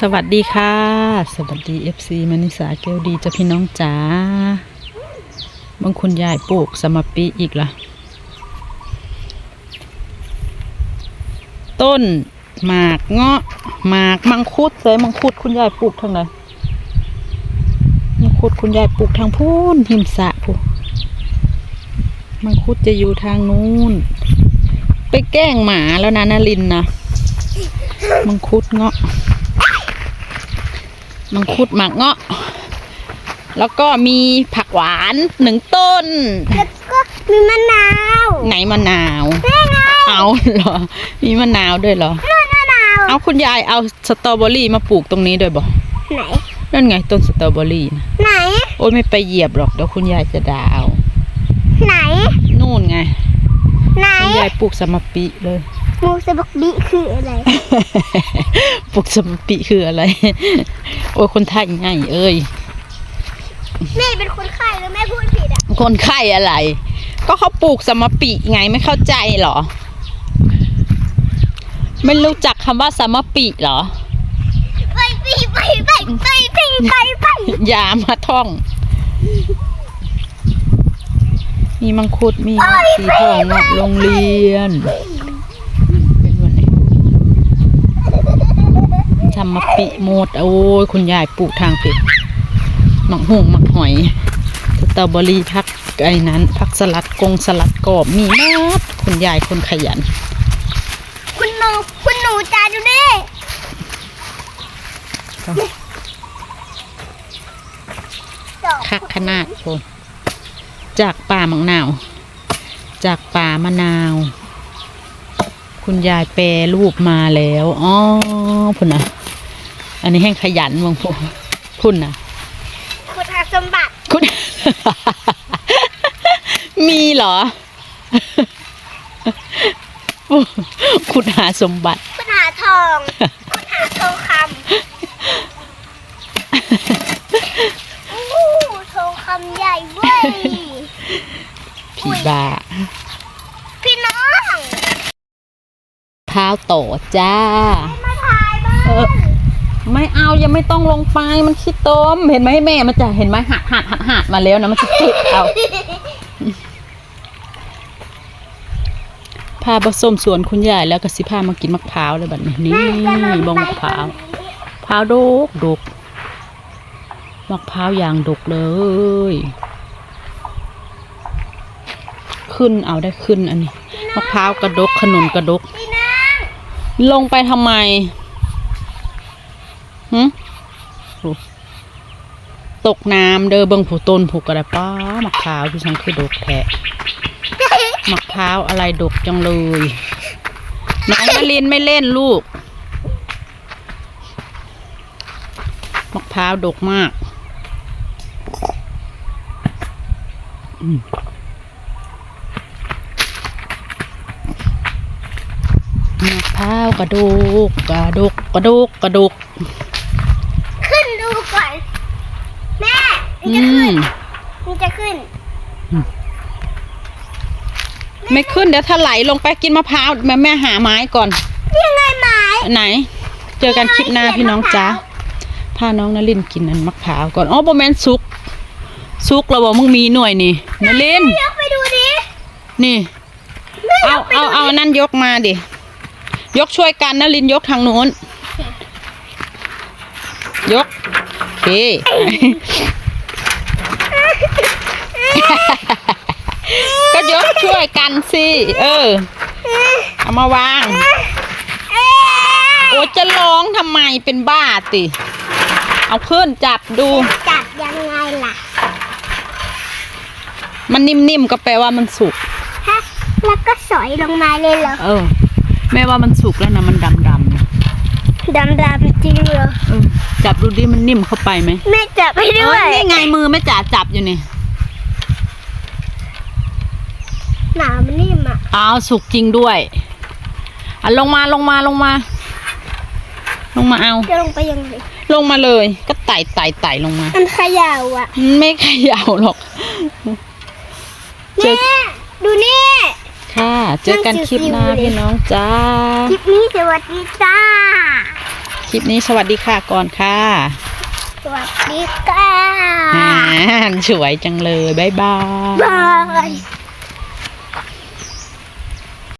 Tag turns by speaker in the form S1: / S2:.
S1: สวัสดีค่ะ สวัสดี FC มณิสาเกลดีเจ้าพี่น้องจ๋าบางคุณยายปลูกสมปีอีกละต้นหมากเงาะหมากมังคุดเลยมังคุดคุณยายปลูกทางไหนมังคุดคุณยายปลูกทางพูนหิมสะพูมังคุดจะอยู่ทางนู้น ไปแกล้งหมาแล้วนะนารินนะ มังคุดเงาะ มังคุดหมากเงาะ แล้วก็มีผักหวานหนึ่งต้น
S2: แล้วก็มีมะนาว
S1: ไหนมะนาว
S2: แม่ไง
S1: เอาเหรอ มีมะนาวด้วยเหรอ
S2: นู่นมะนาว
S1: เอาคุณยายเอาสตรอเบอรี่มาปลูกตรงนี้ด้วยบ่
S2: ไหน
S1: นั่นไงต้นสตรอเบอรี่นะ
S2: ไหน
S1: โอ้ยไม่ไปเหยียบหรอกเดี๋ยวคุณยายจะด่าเอา
S2: ไหน
S1: นู่นไง
S2: ไหน
S1: คุณยายปลูกสมปิเลย
S2: มูสบักบิคืออะไร
S1: ปลูกสมปิคืออะไร โอ้ยคนไทยง่ายเอ้ย
S2: แม่เป็นคนไข้แล้วแม่พูดผิดอะ
S1: คนไข้อะไร ก็เขาปลูกสมปิไงไม่เข้าใจเหรอ ไม่รู้จักคำว่าสมปิเหรอ
S2: ไปไปไปไปไปไปไปไป
S1: อย่ามาท่อง มีมังคุดมีสีทองเงาะโรงเรียนเป็นวันไหนทำมาปิโมด โอ้ย คุณยายปลูกทางผิดหมักหุ่งหมักหอยสตรอเบอรี่พักไอ้นั้นพักสลัดกงสลัดกรอบมีมากคุณยายคนขยัน
S2: คุณหนูคุณหนูจ้าดูดิดอก
S1: คักขนาดโคนจากป่ามังนาว จากป่ามะนาว คุณยายแปรรูปมาแล้ว อ๋อพุ่นนะ อันนี้แห้งขยันมังพูพุ่นนะ
S2: คุณหาสมบัติ
S1: คุณ มีเหรอ คุณหาสมบัติ
S2: คุณหาทอง คุณหาทองคำโอ้ทองคำใหญ่เว้ย
S1: ผีบา
S2: พี่น้อง
S1: เท้าโตจ้า
S2: มาถ่ายบ้า
S1: เออ ไม่เอายังไม่ต้องลงไปมันขี้ตมเห็นไหมแม่มันจะเห็นไหมหัดหัดหัดหัดมาแล้วนะมันจะติดเอาพาผสมสวนคุณยายแล้วก็สิพามากินมะพร้าวเลยแบบนี้นี่บงมะพร้าวมะพร้าวดกดกมะพร้าวอย่างดกเลย ขึ้นเอาได้ขึ้นอันนี้มะพร้าวกระดกขนุนกระดก
S2: พี่น้อง
S1: ลงไปทำไม หึตกน้ำเด้อเบิ่งผูต้นผูกกระป้ามะพร้าวที่ฉันคือดกแท้มะพร้าวอะไรดกจังเลยน้องนลินไม่เล่นลูกมะพร้าวดกมากมะพร้าวกระดูกกระดูกกระดูกกระดูก
S2: ขึ้นดูก่อน แม่มัน
S1: อื
S2: จะขึ้น
S1: ม
S2: มันจะขึ้น
S1: ไม่ขึ้นเดี๋ยวถลายลงไปกินมะพร้าวแม่แม่หาไม้ก่อน
S2: ยังไงไม้
S1: ไหน เจอกันคลิปหน้าพี่น้องจ้าพาน้องนลินกินอันมะพร้าวก่อนอ๋อโบแมนซุกซุกแล้วบอกมึงมีหน่วยนี่นลิน
S2: ยกไปดูดิ
S1: นี่ เอาเอาเอาอันนั่นยกมาดิยกช่วยกันนลินยกทางนู้นยกโอเค ก็ยกช่วยกันสิ เออ เอามาวาง
S2: เอ๊ะ
S1: โอ้จะร้องทำไมเป็นบ้าติ เอาขึ้นจับดู
S2: จับยังไงล่ะ
S1: มันนิ่มๆก็แปลว่ามันสุก
S2: ฮะ แล้วก็สอยลงมาเลยเหรอ
S1: เออ แม่ว่ามันสุกแล้วนะมันดำๆนะ
S2: ดำดำๆจริงเหรอ
S1: เออจับดูดิมันนิ่มเข้าไปไหม
S2: แม่จับให้
S1: เอ
S2: ด้ว
S1: อย นี่ไงมือแม่จ๋าจับอยู่นี่
S2: หนามันนิ่มอะ
S1: อ้าวสุกจริงด้วยอะลงมาลงมาลงมา ลงมาเอา
S2: จะลงไปยังไง
S1: ลงมาเลย ก็ไต่ไต่ไต่ลงมา
S2: มันเขย่าอะ
S1: ไม่เขย่าหรอกเจ
S2: แม่
S1: อ
S2: ดูนี่
S1: ค่ะเจอกันคลิปหน้าพี่น้องจ้า
S2: คลิปนี้สวัสดีจ้า
S1: คลิปนี้สวัสดีค่ะก่อนค่ะ
S2: สวัสดีค่ะ
S1: อ่าสวยจังเลย บ๊ายบาย
S2: บาย